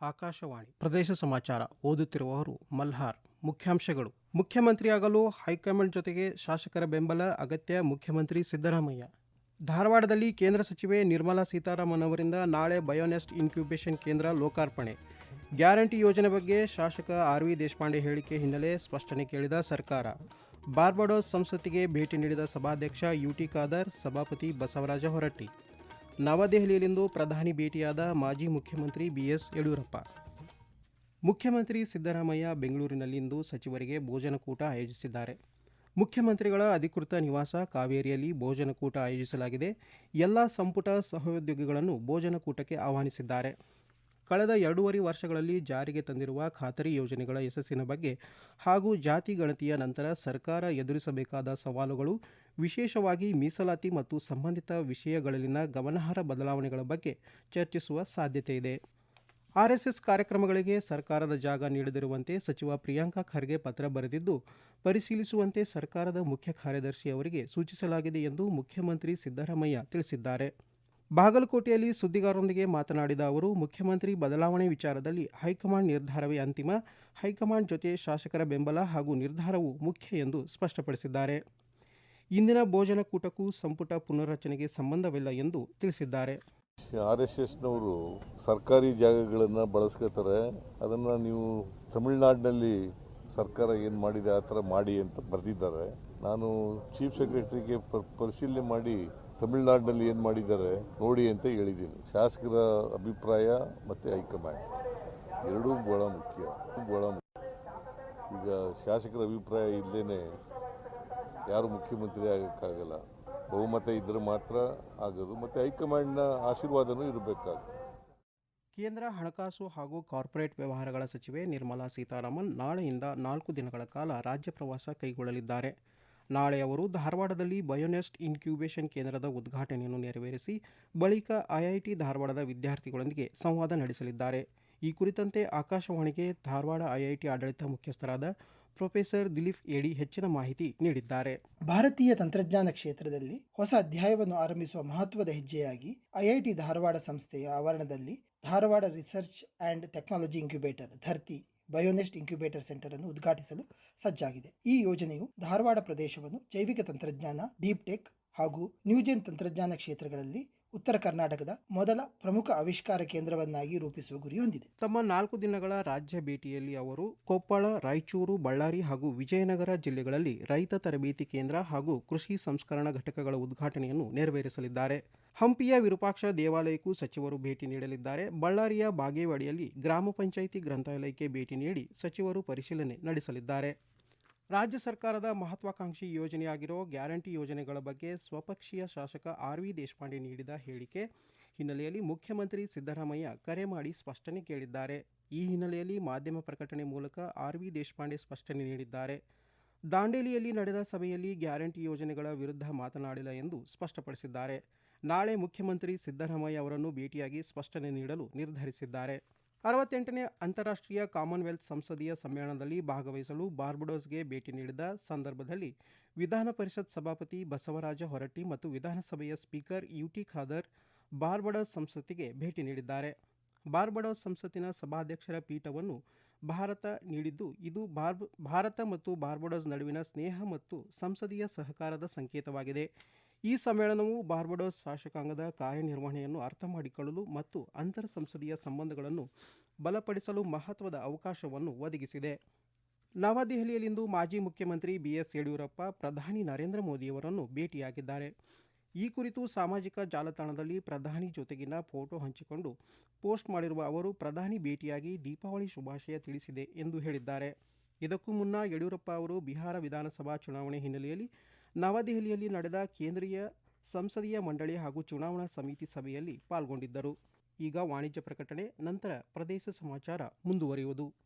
ಆಕಾಶವಾಣಿ. ಪ್ರದೇಶ ಸಮಾಚಾರ ಓದುತ್ತಿರುವವರು ಮಲ್ಹಾರ್. ಮುಖ್ಯಾಂಶಗಳು. ಮುಖ್ಯಮಂತ್ರಿಯಾಗಲು ಹೈಕಮಾಂಡ್ ಜೊತೆಗೆ ಶಾಸಕರ ಬೆಂಬಲ ಅಗತ್ಯ ಮುಖ್ಯಮಂತ್ರಿ ಸಿದ್ದರಾಮಯ್ಯ. ಧಾರವಾಡದಲ್ಲಿ ಕೇಂದ್ರ ಸಚಿವೆ ನಿರ್ಮಲಾ ಸೀತಾರಾಮನ್ ಅವರಿಂದ ನಾಳೆ ಬಯೋನೆಸ್ಟ್ ಇನ್ಕ್ಯುಬೇಷನ್ ಕೇಂದ್ರ ಲೋಕಾರ್ಪಣೆ. ಗ್ಯಾರಂಟಿ ಯೋಜನೆ ಬಗ್ಗೆ ಶಾಸಕ ಆರ್ ವಿ ದೇಶಪಾಂಡೆ ಹೇಳಿಕೆ ಹಿನ್ನೆಲೆ ಸ್ಪಷ್ಟನೆ ಕೇಳಿದ ಸರ್ಕಾರ. ಬಾರ್ಬಡೋಸ್ ಸಂಸತ್ತಿಗೆ ಭೇಟಿ ನೀಡಿದ ಸಭಾಧ್ಯಕ್ಷ ಯುಟಿ ಖಾದರ್, ಸಭಾಪತಿ ಬಸವರಾಜ ಹೊರಟ್ಟಿ. ನವದೆಹಲಿಯಲ್ಲಿಂದು ಪ್ರಧಾನಿ ಭೇಟಿಯಾದ ಮಾಜಿ ಮುಖ್ಯಮಂತ್ರಿ ಬಿಎಸ್ ಯಡಿಯೂರಪ್ಪ. ಮುಖ್ಯಮಂತ್ರಿ ಸಿದ್ದರಾಮಯ್ಯ ಬೆಂಗಳೂರಿನಲ್ಲಿಂದು ಸಚಿವರಿಗೆ ಭೋಜನಕೂಟ ಆಯೋಜಿಸಿದ್ದಾರೆ. ಮುಖ್ಯಮಂತ್ರಿಗಳ ಅಧಿಕೃತ ನಿವಾಸ ಕಾವೇರಿಯಲ್ಲಿ ಭೋಜನಕೂಟ ಆಯೋಜಿಸಲಾಗಿದೆ. ಎಲ್ಲ ಸಂಪುಟ ಸಹೋದ್ಯೋಗಿಗಳನ್ನು ಭೋಜನಕೂಟಕ್ಕೆ ಆಹ್ವಾನಿಸಿದ್ದಾರೆ. ಕಳೆದ ಎರಡೂವರೆ ವರ್ಷಗಳಲ್ಲಿ ಜಾರಿಗೆ ತಂದಿರುವ ಖಾತರಿ ಯೋಜನೆಗಳ ಯಶಸ್ಸಿನ ಬಗ್ಗೆ ಹಾಗೂ ಜಾತಿ ಗಣತಿಯ ನಂತರ ಸರ್ಕಾರ ಎದುರಿಸಬೇಕಾದ ಸವಾಲುಗಳು ವಿಶೇಷವಾಗಿ ಮೀಸಲಾತಿ ಮತ್ತು ಸಂಬಂಧಿತ ವಿಷಯಗಳಲ್ಲಿನ ಗಮನಾರ್ಹ ಬದಲಾವಣೆಗಳ ಬಗ್ಗೆ ಚರ್ಚಿಸುವ ಸಾಧ್ಯತೆ ಇದೆ. ಆರ್ಎಸ್ಎಸ್ ಕಾರ್ಯಕ್ರಮಗಳಿಗೆ ಸರ್ಕಾರದ ಜಾಗ ನೀಡದಿರುವಂತೆ ಸಚಿವ ಪ್ರಿಯಾಂಕಾ ಖರ್ಗೆ ಪತ್ರ ಬರೆದಿದ್ದು, ಪರಿಶೀಲಿಸುವಂತೆ ಸರ್ಕಾರದ ಮುಖ್ಯ ಕಾರ್ಯದರ್ಶಿ ಅವರಿಗೆ ಸೂಚಿಸಲಾಗಿದೆ ಎಂದು ಮುಖ್ಯಮಂತ್ರಿ ಸಿದ್ದರಾಮಯ್ಯ ತಿಳಿಸಿದ್ದಾರೆ. ಬಾಗಲಕೋಟೆಯಲ್ಲಿ ಸುದ್ದಿಗಾರರೊಂದಿಗೆ ಮಾತನಾಡಿದ ಅವರು, ಮುಖ್ಯಮಂತ್ರಿ ಬದಲಾವಣೆ ವಿಚಾರದಲ್ಲಿ ಹೈಕಮಾಂಡ್ ನಿರ್ಧಾರವೇ ಅಂತಿಮ. ಹೈಕಮಾಂಡ್ ಜೊತೆ ಶಾಸಕರ ಬೆಂಬಲ ಹಾಗೂ ನಿರ್ಧಾರವು ಮುಖ್ಯ ಎಂದು ಸ್ಪಷ್ಟಪಡಿಸಿದ್ದಾರೆ. ಇಂದಿನ ಭೋಜನ ಕೂಟಕ್ಕೂ ಸಂಪುಟ ಪುನರ್ರಚನೆಗೆ ಸಂಬಂಧವಿಲ್ಲ ಎಂದು ತಿಳಿಸಿದ್ದಾರೆ. ಆರ್ ಎಸ್ ಎಸ್ನವರು ಸರ್ಕಾರಿ ಜಾಗಗಳನ್ನು ಬಳಸ್ಕೋತಾರೆ ಅದನ್ನು ನೀವು ತಮಿಳುನಾಡಿನಲ್ಲಿ ಸರ್ಕಾರ ಏನು ಮಾಡಿದೆ ಆ ಥರ ಮಾಡಿ ಅಂತ ಬರೆದಿದ್ದಾರೆ. ನಾನು ಚೀಫ್ ಸೆಕ್ರೆಟರಿಗೆ ಪರಿಶೀಲನೆ ಮಾಡಿ ತಮಿಳುನಾಡಿನಲ್ಲಿ ಏನು ಮಾಡಿದ್ದಾರೆ ನೋಡಿ ಅಂತ ಹೇಳಿದ್ದೀನಿ. ಶಾಸಕರ ಅಭಿಪ್ರಾಯ ಮತ್ತು ಹೈಕಮಾಂಡ್. ಎರಡೂ ಬಹಳ ಮುಖ್ಯ. ಬಹಳ ಮುಖ್ಯ. ಈಗ ಶಾಸಕರ ಅಭಿಪ್ರಾಯ ಇಲ್ಲದೇ ಯಾರು ಮುಖ್ಯಮಂತ್ರಿ ಆಗೋಕ್ಕಾಗಲ್ಲ. ಬಹುಮತ ಇದ್ದರೆ ಮಾತ್ರ ಆಗೋದು, ಮತ್ತು ಹೈಕಮಾಂಡ್ನ ಆಶೀರ್ವಾದನೂ ಇರಬೇಕಾಗುತ್ತೆ ಕೇಂದ್ರ ಹಣಕಾಸು ಹಾಗೂ ಕಾರ್ಪೊರೇಟ್ ವ್ಯವಹಾರಗಳ ಸಚಿವೆ ನಿರ್ಮಲಾ ಸೀತಾರಾಮನ್ ನಾಳೆಯಿಂದ ನಾಲ್ಕು ದಿನಗಳ ಕಾಲ ರಾಜ್ಯ ಪ್ರವಾಸ ಕೈಗೊಳ್ಳಲಿದ್ದಾರೆ. ನಾಳೆ ಅವರು ಧಾರವಾಡದಲ್ಲಿ ಬಯೋನೆಸ್ಟ್ ಇನ್ಕ್ಯೂಬೇಷನ್ ಕೇಂದ್ರದ ಉದ್ಘಾಟನೆಯನ್ನು ನೆರವೇರಿಸಿ ಬಳಿಕ ಐಐಟಿ ಧಾರವಾಡದ ವಿದ್ಯಾರ್ಥಿಗಳೊಂದಿಗೆ ಸಂವಾದ ನಡೆಸಲಿದ್ದಾರೆ. ಈ ಕುರಿತಂತೆ ಆಕಾಶವಾಣಿಗೆ ಧಾರವಾಡ ಐಐಟಿ ಆಡಳಿತ ಮುಖ್ಯಸ್ಥರಾದ ಪ್ರೊಫೆಸರ್ ದಿಲೀಪ್ ಏಡಿ ಹೆಚ್ಚಿನ ಮಾಹಿತಿ ನೀಡಿದ್ದಾರೆ. ಭಾರತೀಯ ತಂತ್ರಜ್ಞಾನ ಕ್ಷೇತ್ರದಲ್ಲಿ ಹೊಸ ಅಧ್ಯಾಯವನ್ನು ಆರಂಭಿಸುವ ಮಹತ್ವದ ಹೆಜ್ಜೆಯಾಗಿ ಐಐಟಿ ಧಾರವಾಡ ಸಂಸ್ಥೆಯ ಆವರಣದಲ್ಲಿ Dharwad research and technology incubator Dharti bionest incubator centre ಅನ್ನು ಉದ್ಘಾಟಿಸಲು ಸಜ್ಜಾಗಿದೆ. ಈ ಯೋಜನೆಯು ಧಾರವಾಡ ಪ್ರದೇಶವನ್ನು ಜೈವಿಕ ತಂತ್ರಜ್ಞಾನ, ಡೀಪ್ ಟೆಕ್ ಹಾಗೂ ನ್ಯೂಜೆನ್ ತಂತ್ರಜ್ಞಾನ ಕ್ಷೇತ್ರಗಳಲ್ಲಿ ಉತ್ತರ ಕರ್ನಾಟಕದ ಮೊದಲ ಪ್ರಮುಖ ಆವಿಷ್ಕಾರ ಕೇಂದ್ರವನ್ನಾಗಿ ರೂಪಿಸುವ ಗುರಿ ಹೊಂದಿದೆ ತಮ್ಮ ನಾಲ್ಕು ದಿನಗಳ ರಾಜ್ಯ ಭೇಟಿಯಲ್ಲಿ ಅವರು ಕೊಪ್ಪಳ, ರಾಯಚೂರು, ಬಳ್ಳಾರಿ ಹಾಗೂ ವಿಜಯನಗರ ಜಿಲ್ಲೆಗಳಲ್ಲಿ ರೈತ ತರಬೇತಿ ಕೇಂದ್ರ ಹಾಗೂ ಕೃಷಿ ಸಂಸ್ಕರಣಾ ಘಟಕಗಳ ಉದ್ಘಾಟನೆಯನ್ನು ನೆರವೇರಿಸಲಿದ್ದಾರೆ. ಹಂಪಿಯ ವಿರೂಪಾಕ್ಷ ದೇವಾಲಯಕ್ಕೂ ಸಚಿವರು ಭೇಟಿ ನೀಡಲಿದ್ದಾರೆ. ಬಳ್ಳಾರಿಯ ಬಾಗೇವಾಡಿಯಲ್ಲಿ ಗ್ರಾಮ ಪಂಚಾಯಿತಿ ಗ್ರಂಥಾಲಯಕ್ಕೆ ಭೇಟಿ ನೀಡಿ ಸಚಿವರು ಪರಿಶೀಲನೆ ನಡೆಸಲಿದ್ದಾರೆ. ರಾಜ್ಯ ಸರ್ಕಾರದ ಮಹತ್ವಾಕಾಂಕ್ಷಿ ಯೋಜನೆಯಾಗಿರೋ ಗ್ಯಾರಂಟಿ ಯೋಜನೆಗಳ ಬಗ್ಗೆ ಸ್ವಪಕ್ಷೀಯ ಶಾಸಕ ಆರ್ ವಿ ದೇಶಪಾಂಡೆ ನೀಡಿದ ಹೇಳಿಕೆ ಹಿನ್ನೆಲೆಯಲ್ಲಿ ಮುಖ್ಯಮಂತ್ರಿ ಸಿದ್ದರಾಮಯ್ಯ ಕರೆ ಮಾಡಿ ಸ್ಪಷ್ಟನೆ ಕೇಳಿದ್ದಾರೆ. ಈ ಹಿನ್ನೆಲೆಯಲ್ಲಿ ಮಾಧ್ಯಮ ಪ್ರಕಟಣೆ ಮೂಲಕ ಆರ್ ವಿ ದೇಶಪಾಂಡೆ ಸ್ಪಷ್ಟನೆ ನೀಡಿದ್ದಾರೆ. ದಾಂಡೇಲಿಯಲ್ಲಿ ನಡೆದ ಸಭೆಯಲ್ಲಿ ಗ್ಯಾರಂಟಿ ಯೋಜನೆಗಳ ವಿರುದ್ಧ ಮಾತನಾಡಿಲ್ಲ ಎಂದು ಸ್ಪಷ್ಟಪಡಿಸಿದ್ದಾರೆ. ನಾಳೆ ಮುಖ್ಯಮಂತ್ರಿ ಸಿದ್ದರಾಮಯ್ಯ ಅವರನ್ನು ಭೇಟಿಯಾಗಿ ಸ್ಪಷ್ಟನೆ ನೀಡಲು ನಿರ್ಧರಿಸಿದ್ದಾರೆ. ಅರವತ್ತೆಂಟನೇ ಅಂತಾರಾಷ್ಟ್ರೀಯ ಕಾಮನ್ವೆಲ್ತ್ ಸಂಸದೀಯ ಸಮ್ಮೇಳನದಲ್ಲಿ ಭಾಗವಹಿಸಲು ಬಾರ್ಬಡೋಸ್ಗೆ ಭೇಟಿ ನೀಡಿದ ಸಂದರ್ಭದಲ್ಲಿ ವಿಧಾನ ಪರಿಷತ್ ಸಭಾಪತಿ ಬಸವರಾಜ ಹೊರಟ್ಟಿ ಮತ್ತು ವಿಧಾನಸಭೆಯ ಸ್ಪೀಕರ್ ಯುಟಿ ಖಾದರ್ ಬಾರ್ಬಡೋಸ್ ಸಂಸತ್ತಿಗೆ ಭೇಟಿ ನೀಡಿದ್ದಾರೆ. ಬಾರ್ಬಡೋಸ್ ಸಂಸತ್ತಿನ ಸಭಾಧ್ಯಕ್ಷರ ಪೀಠವನ್ನು ಭಾರತ ನೀಡಿದ್ದು, ಇದು ಬಾರ್ಬ್, ಭಾರತ ಮತ್ತು ಬಾರ್ಬಡೋಸ್ ನಡುವಿನ ಸ್ನೇಹ ಮತ್ತು ಸಂಸದೀಯ ಸಹಕಾರದ ಸಂಕೇತವಾಗಿದೆ. ಈ ಸಮ್ಮೇಳನವು ಬಾರ್ಬಡೋಸ್ ಶಾಸಕಾಂಗದ ಕಾರ್ಯನಿರ್ವಹಣೆಯನ್ನು ಅರ್ಥ ಮಾಡಿಕೊಳ್ಳಲು ಮತ್ತು ಅಂತರ ಸಂಸದೀಯ ಸಂಬಂಧಗಳನ್ನು ಬಲಪಡಿಸಲು ಮಹತ್ವದ ಅವಕಾಶವನ್ನು ಒದಗಿಸಿದೆ. ನವದೆಹಲಿಯಲ್ಲಿಂದು ಮಾಜಿ ಮುಖ್ಯಮಂತ್ರಿ ಬಿಎಸ್ ಯಡಿಯೂರಪ್ಪ, ಪ್ರಧಾನಿ ನರೇಂದ್ರ ಮೋದಿಯವರನ್ನು ಭೇಟಿಯಾಗಿದ್ದಾರೆ. ಈ ಕುರಿತು ಸಾಮಾಜಿಕ ಜಾಲತಾಣದಲ್ಲಿ ಪ್ರಧಾನಿ ಜೊತೆಗಿನ ಫೋಟೋ ಹಂಚಿಕೊಂಡು ಪೋಸ್ಟ್ ಮಾಡಿರುವ ಅವರು ಪ್ರಧಾನಿ ಭೇಟಿಯಾಗಿ ದೀಪಾವಳಿ ಶುಭಾಶಯ ತಿಳಿಸಿದೆ ಎಂದು ಹೇಳಿದ್ದಾರೆ. ಇದಕ್ಕೂ ಮುನ್ನ ಯಡಿಯೂರಪ್ಪ ಅವರು ಬಿಹಾರ ವಿಧಾನಸಭಾ ಚುನಾವಣೆ ಹಿನ್ನೆಲೆಯಲ್ಲಿ ನವದೆಹಲಿಯಲ್ಲಿ ನಡೆದ ಕೇಂದ್ರೀಯ ಸಂಸದೀಯ ಮಂಡಳಿ ಹಾಗೂ ಚುನಾವಣಾ ಸಮಿತಿ ಸಭೆಯಲ್ಲಿ ಪಾಲ್ಗೊಂಡಿದ್ದರು. ಈಗ ವಾಣಿಜ್ಯ ಪ್ರಕಟಣೆ, ನಂತರ ಪ್ರದೇಶ ಸಮಾಚಾರ ಮುಂದುವರಿಯುವುದು.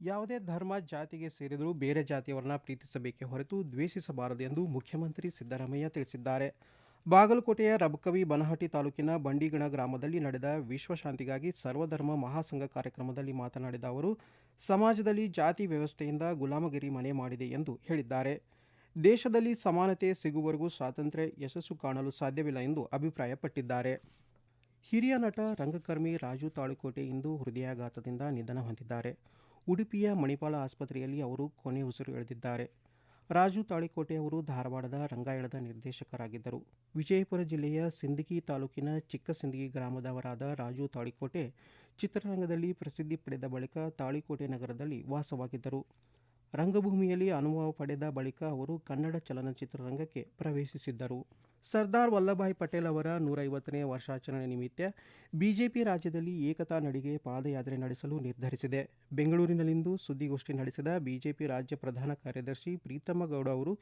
ಯಾವುದೇ ಧರ್ಮ ಜಾತಿಗೆ ಸೇರಿದರೂ ಬೇರೆ ಜಾತಿಯವರನ್ನ ಪ್ರೀತಿಸಬೇಕೇ ಹೊರತು ದ್ವೇಷಿಸಬಾರದು ಎಂದು ಮುಖ್ಯಮಂತ್ರಿ ಸಿದ್ದರಾಮಯ್ಯ ತಿಳಿಸಿದ್ದಾರೆ. ಬಾಗಲಕೋಟೆಯ ರಬಕವಿ ಬನಹಟ್ಟಿ ತಾಲೂಕಿನ ಬಂಡಿಗಣ ಗ್ರಾಮದಲ್ಲಿ ನಡೆದ ವಿಶ್ವಶಾಂತಿಗಾಗಿ ಸರ್ವಧರ್ಮ ಮಹಾಸಂಘ ಕಾರ್ಯಕ್ರಮದಲ್ಲಿ ಮಾತನಾಡಿದ ಅವರು, ಸಮಾಜದಲ್ಲಿ ಜಾತಿ ವ್ಯವಸ್ಥೆಯಿಂದ ಗುಲಾಮಗಿರಿ ಮನೆ ಮಾಡಿದೆ ಎಂದು ಹೇಳಿದ್ದಾರೆ. ದೇಶದಲ್ಲಿ ಸಮಾನತೆ ಸಿಗುವವರೆಗೂ ಸ್ವಾತಂತ್ರ್ಯ ಯಶಸ್ಸು ಕಾಣಲು ಸಾಧ್ಯವಿಲ್ಲ ಎಂದು ಅಭಿಪ್ರಾಯಪಟ್ಟಿದ್ದಾರೆ. ಹಿರಿಯ ನಟ ರಂಗಕರ್ಮಿ ರಾಜು ತಾಳುಕೋಟೆ ಇಂದು ಹೃದಯಾಘಾತದಿಂದ ನಿಧನ ಹೊಂದಿದ್ದಾರೆ. ಉಡುಪಿಯ ಮಣಿಪಾಲ ಆಸ್ಪತ್ರೆಯಲ್ಲಿ ಅವರು ಕೊನೆ ಉಸಿರು ಎಳೆದಿದ್ದಾರೆ. ರಾಜು ತಾಳಿಕೋಟೆ ಅವರು ಧಾರವಾಡದ ರಂಗಾಯಣದ ನಿರ್ದೇಶಕರಾಗಿದ್ದರು. ವಿಜಯಪುರ ಜಿಲ್ಲೆಯ ಸಿಂದಗಿ ತಾಲೂಕಿನ ಚಿಕ್ಕಸಿಂದಗಿ ಗ್ರಾಮದವರಾದ ರಾಜು ತಾಳಿಕೋಟೆ ಚಿತ್ರರಂಗದಲ್ಲಿ ಪ್ರಸಿದ್ಧಿ ಪಡೆದ ಬಳಿಕ ತಾಳಿಕೋಟೆ ನಗರದಲ್ಲಿ ವಾಸವಾಗಿದ್ದರು. ರಂಗಭೂಮಿಯಲ್ಲಿ ಅನುಭವ ಪಡೆದ ಬಳಿಕ ಅವರು ಕನ್ನಡ ಚಲನಚಿತ್ರರಂಗಕ್ಕೆ ಪ್ರವೇಶಿಸಿದ್ದರು. ಸರ್ದಾರ್ ವಲ್ಲಭಾಯ್ ಪಟೇಲ್ ಅವರ ನೂರೈವತ್ತನೇ ವರ್ಷಾಚರಣೆ ನಿಮಿತ್ತ ಬಿಜೆಪಿ ರಾಜ್ಯದಲ್ಲಿ ಏಕತಾ ನಡಿಗೆ ಪಾದಯಾತ್ರೆ ನಡೆಸಲು ನಿರ್ಧರಿಸಿದೆ. ಬೆಂಗಳೂರಿನಲ್ಲಿಂದು ಸುದ್ದಿಗೋಷ್ಠಿ ನಡೆಸಿದ ಬಿಜೆಪಿ ರಾಜ್ಯ ಪ್ರಧಾನ ಕಾರ್ಯದರ್ಶಿ ಪ್ರೀತಮ್ಮ ಗೌಡ ಅವರು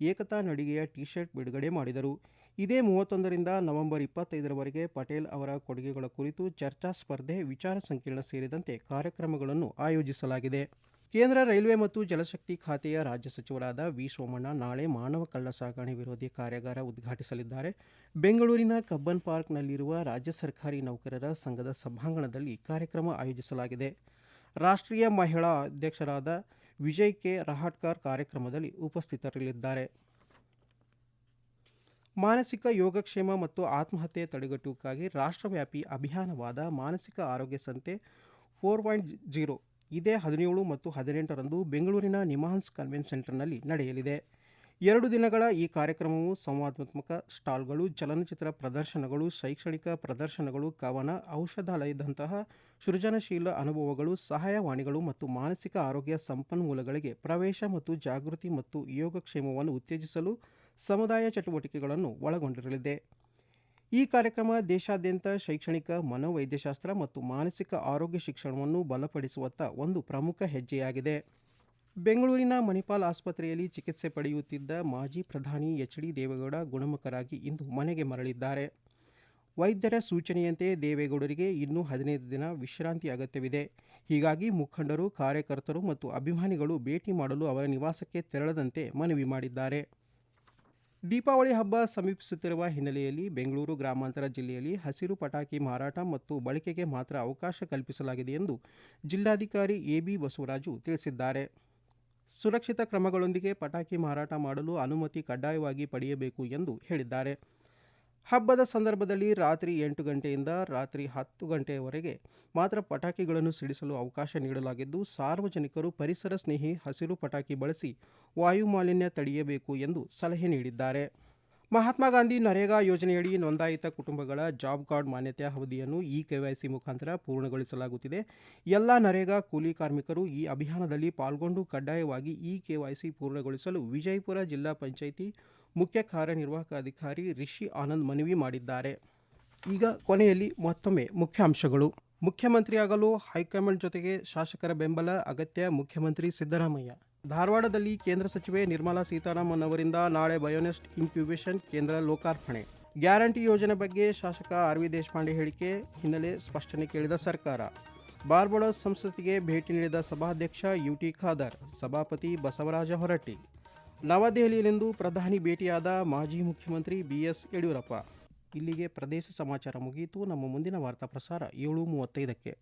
ಏಕತಾ ನಡಿಗೆಯ ಟಿ ಶರ್ಟ್ ಬಿಡುಗಡೆ ಮಾಡಿದರು. ಇದೇ ಮೂವತ್ತೊಂದರಿಂದ ನವೆಂಬರ್ ಇಪ್ಪತ್ತೈದರವರೆಗೆ ಪಟೇಲ್ ಅವರ ಕೊಡುಗೆಗಳ ಕುರಿತು ಚರ್ಚಾ ಸ್ಪರ್ಧೆ, ವಿಚಾರ ಸಂಕಿರಣ ಸೇರಿದಂತೆ ಕಾರ್ಯಕ್ರಮಗಳನ್ನು ಆಯೋಜಿಸಲಾಗಿದೆ. ಕೇಂದ್ರ ರೈಲ್ವೆ ಮತ್ತು ಜಲಶಕ್ತಿ ಖಾತೆಯ ರಾಜ್ಯ ಸಚಿವರಾದ ವಿ. ಸೋಮಣ್ಣ ನಾಳೆ ಮಾನವ ಕಳ್ಳ ಸಾಗಣೆ ವಿರೋಧಿ ಕಾರ್ಯಾಗಾರ ಉದ್ಘಾಟಿಸಲಿದ್ದಾರೆ. ಬೆಂಗಳೂರಿನ ಕಬ್ಬನ್ ಪಾರ್ಕ್ನಲ್ಲಿರುವ ರಾಜ್ಯ ಸರ್ಕಾರಿ ನೌಕರರ ಸಂಘದ ಸಭಾಂಗಣದಲ್ಲಿ ಕಾರ್ಯಕ್ರಮ ಆಯೋಜಿಸಲಾಗಿದೆ. ರಾಷ್ಟ್ರೀಯ ಮಹಿಳಾ ಅಧ್ಯಕ್ಷರಾದ ವಿಜಯ್ ಕೆ. ರಹಾಟ್ಕರ್ ಕಾರ್ಯಕ್ರಮದಲ್ಲಿ ಉಪಸ್ಥಿತರಿರಲಿದ್ದಾರೆ ಮಾನಸಿಕ ಯೋಗಕ್ಷೇಮ ಮತ್ತು ಆತ್ಮಹತ್ಯೆ ತಡೆಗಟ್ಟುವಕ್ಕಾಗಿ ರಾಷ್ಟ್ರವ್ಯಾಪಿ ಅಭಿಯಾನವಾದ ಮಾನಸಿಕ ಆರೋಗ್ಯ ಸಂತೆ ಫೋರ್ ಪಾಯಿಂಟ್ ಜೀರೋ ಇದೇ ಹದಿನೇಳು ಮತ್ತು ಹದಿನೆಂಟರಂದು ಬೆಂಗಳೂರಿನ ನಿಮಾನ್ಸ್ ಕನ್ವೆನ್ಸ್ ಸೆಂಟರ್ನಲ್ಲಿ ನಡೆಯಲಿದೆ. ಎರಡು ದಿನಗಳ ಈ ಕಾರ್ಯಕ್ರಮವು ಸಂವಾದಾತ್ಮಕ ಸ್ಟಾಲ್ಗಳು, ಚಲನಚಿತ್ರ ಪ್ರದರ್ಶನಗಳು, ಶೈಕ್ಷಣಿಕ ಪ್ರದರ್ಶನಗಳು, ಕವನ, ಔಷಧಾಲಯದಂತಹ ಸೃಜನಶೀಲ ಅನುಭವಗಳು, ಸಹಾಯವಾಣಿಗಳು ಮತ್ತು ಮಾನಸಿಕ ಆರೋಗ್ಯ ಸಂಪನ್ಮೂಲಗಳಿಗೆ ಪ್ರವೇಶ ಮತ್ತು ಜಾಗೃತಿ ಮತ್ತು ಯೋಗಕ್ಷೇಮವನ್ನು ಉತ್ತೇಜಿಸಲು ಸಮುದಾಯ ಚಟುವಟಿಕೆಗಳನ್ನು ಒಳಗೊಂಡಿರಲಿದೆ. ಈ ಕಾರ್ಯಕ್ರಮ ದೇಶಾದ್ಯಂತ ಶೈಕ್ಷಣಿಕ, ಮನೋವೈದ್ಯಶಾಸ್ತ್ರ ಮತ್ತು ಮಾನಸಿಕ ಆರೋಗ್ಯ ಶಿಕ್ಷಣವನ್ನು ಬಲಪಡಿಸುವತ್ತ ಒಂದು ಪ್ರಮುಖ ಹೆಜ್ಜೆಯಾಗಿದೆ. ಬೆಂಗಳೂರಿನ ಮಣಿಪಾಲ್ ಆಸ್ಪತ್ರೆಯಲ್ಲಿ ಚಿಕಿತ್ಸೆ ಪಡೆಯುತ್ತಿದ್ದ ಮಾಜಿ ಪ್ರಧಾನಿ ಎಚ್ ಡಿ ದೇವೇಗೌಡ ಗುಣಮುಖರಾಗಿ ಇಂದು ಮನೆಗೆ ಮರಳಿದ್ದಾರೆ. ವೈದ್ಯರ ಸೂಚನೆಯಂತೆ ದೇವೇಗೌಡರಿಗೆ ಇನ್ನೂ ಹದಿನೈದು ದಿನ ವಿಶ್ರಾಂತಿ ಅಗತ್ಯವಿದೆ. ಹೀಗಾಗಿ ಮುಖಂಡರು, ಕಾರ್ಯಕರ್ತರು ಮತ್ತು ಅಭಿಮಾನಿಗಳು ಭೇಟಿ ಮಾಡಲು ಅವರ ನಿವಾಸಕ್ಕೆ ತೆರಳದಂತೆ ಮನವಿ ಮಾಡಿದ್ದಾರೆ. ದೀಪಾವಳಿ ಹಬ್ಬ ಸಮೀಪಿಸುತ್ತಿರುವ ಹಿನ್ನೆಲೆಯಲ್ಲಿ ಬೆಂಗಳೂರು ಗ್ರಾಮಾಂತರ ಜಿಲ್ಲೆಯಲ್ಲಿ ಹಸಿರು ಪಟಾಕಿ ಮಾರಾಟ ಮತ್ತು ಬಳಕೆಗೆ ಮಾತ್ರ ಅವಕಾಶ ಕಲ್ಪಿಸಲಾಗಿದೆ ಎಂದು ಜಿಲ್ಲಾಧಿಕಾರಿ ಎಬಿ ಬಸವರಾಜು ತಿಳಿಸಿದ್ದಾರೆ. ಸುರಕ್ಷಿತ ಕ್ರಮಗಳೊಂದಿಗೆ ಪಟಾಕಿ ಮಾರಾಟ ಮಾಡಲು ಅನುಮತಿ ಕಡ್ಡಾಯವಾಗಿ ಪಡೆಯಬೇಕು ಎಂದು ಹೇಳಿದ್ದಾರೆ. ಹಬ್ಬದ ಸಂದರ್ಭದಲ್ಲಿ ರಾತ್ರಿ ಎಂಟು ಗಂಟೆಯಿಂದ ರಾತ್ರಿ ಹತ್ತು ಗಂಟೆಯವರೆಗೆ ಮಾತ್ರ ಪಟಾಕಿಗಳನ್ನು ಸಿಡಿಸಲು ಅವಕಾಶ ನೀಡಲಾಗಿದ್ದು, ಸಾರ್ವಜನಿಕರು ಪರಿಸರ ಸ್ನೇಹಿ ಹಸಿರು ಪಟಾಕಿ ಬಳಸಿ ವಾಯು ಮಾಲಿನ್ಯ ತಡೆಯಬೇಕು ಎಂದು ಸಲಹೆ ನೀಡಿದ್ದಾರೆ. ಮಹಾತ್ಮ ಗಾಂಧಿ ನರೇಗಾ ಯೋಜನೆಯಡಿ ನೋಂದಾಯಿತ ಕುಟುಂಬಗಳ ಜಾಬ್ ಕಾರ್ಡ್ ಮಾನ್ಯತೆ ಅವಧಿಯನ್ನು ಇ ಕೆವೈಸಿ ಮುಖಾಂತರ ಪೂರ್ಣಗೊಳಿಸಲಾಗುತ್ತಿದೆ. ಎಲ್ಲ ನರೇಗಾ ಕೂಲಿ ಕಾರ್ಮಿಕರು ಈ ಅಭಿಯಾನದಲ್ಲಿ ಪಾಲ್ಗೊಂಡು ಕಡ್ಡಾಯವಾಗಿ ಇ ಕೆವೈಸಿ ಪೂರ್ಣಗೊಳಿಸಲು ವಿಜಯಪುರ ಜಿಲ್ಲಾ ಪಂಚಾಯಿತಿ ಮುಖ್ಯ ಕಾರ್ಯನಿರ್ವಾಹಕ ಅಧಿಕಾರಿ ರಿಷಿ ಆನಂದ್ ಮನವಿ ಮಾಡಿದ್ದಾರೆ. ಈಗ ಕೊನೆಯಲ್ಲಿ ಮತ್ತೊಮ್ಮೆ ಮುಖ್ಯಾಂಶಗಳು. ಮುಖ್ಯಮಂತ್ರಿಯಾಗಲು ಹೈಕಮಾಂಡ್ ಜೊತೆಗೆ ಶಾಸಕರ ಬೆಂಬಲ ಅಗತ್ಯ ಮುಖ್ಯಮಂತ್ರಿ ಸಿದ್ದರಾಮಯ್ಯ. ಧಾರವಾಡದಲ್ಲಿ ಕೇಂದ್ರ ಸಚಿವೆ ನಿರ್ಮಲಾ ಸೀತಾರಾಮನ್ ಅವರಿಂದ ನಾಳೆ ಬಯೋನೆಸ್ಟ್ ಇನ್ಕ್ಯುಬೇಷನ್ ಕೇಂದ್ರ ಲೋಕಾರ್ಪಣೆ. ಗ್ಯಾರಂಟಿ ಯೋಜನೆ ಬಗ್ಗೆ ಶಾಸಕ ಆರ್ ವಿ ದೇಶಪಾಂಡೆ ಹೇಳಿಕೆ ಹಿನ್ನೆಲೆ ಸ್ಪಷ್ಟನೆ ಕೇಳಿದ ಸರ್ಕಾರ. ಬಾರ್ಬಡೋಸ್ ಸಂಸತ್ತಿಗೆ ಭೇಟಿ ನೀಡಿದ ಸಭಾಧ್ಯಕ್ಷ ಯುಟಿ ಖಾದರ್, ಸಭಾಪತಿ ಬಸವರಾಜ ಹೊರಟ್ಟಿ. ನವದೆಹಲಿಯಲ್ಲಿಂದು ಪ್ರಧಾನಿ ಭೇಟಿಯಾದ ಮಾಜಿ ಮುಖ್ಯಮಂತ್ರಿ ಬಿಎಸ್ ಯಡಿಯೂರಪ್ಪ. ಇಲ್ಲಿಗೆ ಪ್ರದೇಶ ಸಮಾಚಾರ ಮುಗಿಯಿತು. ನಮ್ಮ ಮುಂದಿನ ವಾರ್ತಾ ಪ್ರಸಾರ ಏಳು ಮೂವತ್ತೈದಕ್ಕೆ.